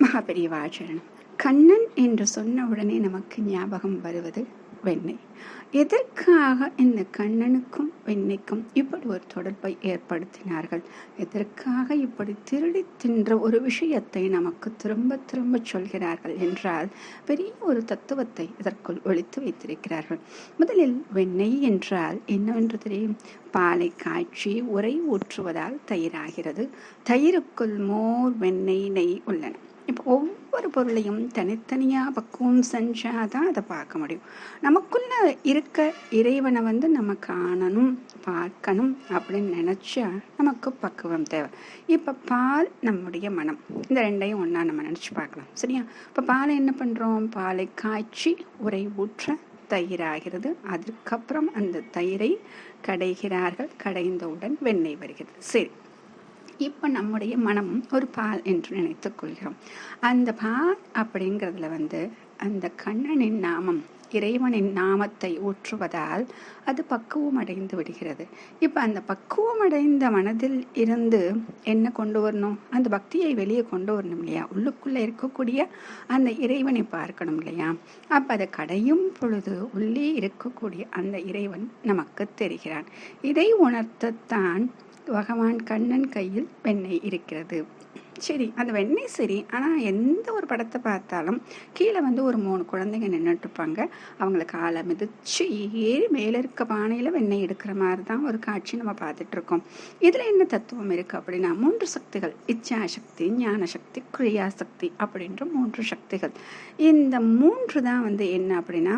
மகாபெரியவாச்சரணம் கண்ணன் என்று சொன்ன உடனே நமக்கு ஞாபகம் வருவது வெண்ணெய். எதற்காக இந்த கண்ணனுக்கும் வெண்ணைக்கும் இப்படி ஒரு தொடர்பை ஏற்படுத்தினார்கள்? எதற்காக இப்படி திருடி தின்ற ஒரு விஷயத்தை நமக்கு திரும்ப திரும்ப சொல்கிறார்கள் என்றால் பெரிய ஒரு தத்துவத்தை இதற்குள் ஒழித்து வைத்திருக்கிறார்கள். முதலில் வெண்ணெய் என்றால் என்னவென்று தெரியும்? பாலை காய்ச்சி உரை ஊற்றுவதால் தயிராகிறது. தயிருக்குள் மோர் வெண்ணெய் நெய் உள்ளன. இப்போ ஒவ்வொரு ஒவ்வொரு பொருளையும் தனித்தனியாக பக்குவம் செஞ்சால் தான் அதை பார்க்க முடியும். நமக்குள்ள இருக்க இறைவனை வந்து நம்ம காணணும் பார்க்கணும் அப்படின்னு நினச்சா நமக்கு பக்குவம் தேவை. இப்போ பால் நம்முடைய மனம். இந்த ரெண்டையும் ஒன்றா நம்ம நினச்சி பார்க்கலாம். சரியா? இப்போ பாலை என்ன பண்ணுறோம் பாலை காய்ச்சி உரை ஊற்ற தயிராகிறது. அதுக்கப்புறம் அந்த தயிரை கடைகிறார்கள். கடைந்தவுடன் வெண்ணெய் வருகிறது. சரி. இப்போ நம்முடைய மனம் ஒரு பால் என்று நினைத்து கொள்கிறோம். அந்த பால் அப்படிங்கிறதுல வந்து அந்த கண்ணனின் நாமம் இறைவனின் நாமத்தை ஊற்றுவதால் அது பக்குவம் அடைந்து விடுகிறது. இப்போ அந்த பக்குவம் அடைந்த மனதில் இருந்து என்ன கொண்டு வரணும்? அந்த பக்தியை வெளியே கொண்டு வரணும் இல்லையா? உள்ளுக்குள்ளே இருக்கக்கூடிய அந்த இறைவனை பார்க்கணும் இல்லையா? அப்போ அதை கடையும் பொழுது உள்ளே இருக்கக்கூடிய அந்த இறைவன் நமக்கு தெரிகிறான். இதை உணர்த்தத்தான் பகவான் கண்ணன் கையில் வெண்ணெய் இருக்கிறது. சரி அந்த வெண்ணெய் சரி ஆனால் எந்த ஒரு படத்தை பார்த்தாலும் கீழே வந்து ஒரு மூணு குழந்தைங்க நின்றுட்டுருப்பாங்க அவங்கள காலை மிதிச்சு ஏறி மேலே இருக்க பானையில் வெண்ணெய் எடுக்கிற மாதிரி தான் ஒரு காட்சி நம்ம பார்த்துட்ருக்கோம் இதில் என்ன தத்துவம் இருக்குது அப்படின்னா மூன்று சக்திகள் இச்சா சக்தி ஞான சக்தி கிரியா சக்தி அப்படின்ற மூன்று சக்திகள். இந்த மூன்று தான் வந்து என்ன அப்படின்னா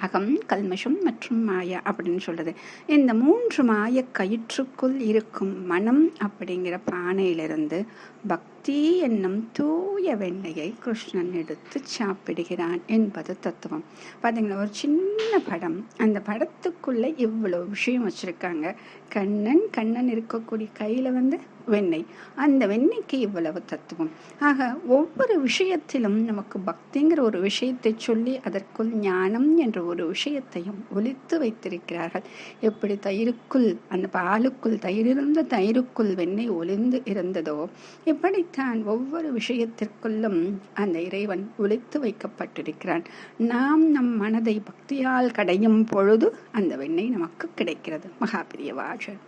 அகம் கல்மஷம் மற்றும் மாயா அப்படின்னு சொல்கிறது இந்த மூன்று மாய கயிற்றுக்குள் இருக்கும் மனம் அப்படிங்கிற பானையிலிருந்து பக்தி என்னும் தூய வெண்ணையை கிருஷ்ணன் எடுத்து சாப்பிடுகிறான் என்பது தத்துவம். பார்த்தீங்களா ஒரு சின்ன படம். அந்த படத்துக்குள்ள இவ்வளோ விஷயம் வச்சிருக்காங்க. கண்ணன் கண்ணன் இருக்கக்கூடிய கையில் வந்து வெண்ணெய். அந்த வெண்ணெய்க்கு இவ்வளவு தத்துவம். ஆக ஒவ்வொரு விஷயத்திலும் நமக்கு பக்திங்கிற ஒரு விஷயத்தை சொல்லி அதற்குள் ஞானம் என்ற ஒரு விஷயத்தையும் ஒழித்து வைத்திருக்கிறார்கள். எப்படி தயிருக்குள் அந்த பாலுக்குள் தயிரிருந்த தயிருக்குள் வெண்ணெய் ஒளிந்து இருந்ததோ இப்படித்தான் ஒவ்வொரு விஷயத்திற்குள்ளும் அந்த இறைவன் ஒழித்து வைக்கப்பட்டிருக்கிறான். நாம் நம் மனதை பக்தியால் கடையும் பொழுது அந்த வெண்ணெய் நமக்கு கிடைக்கிறது. மகாபிரியவாஜன்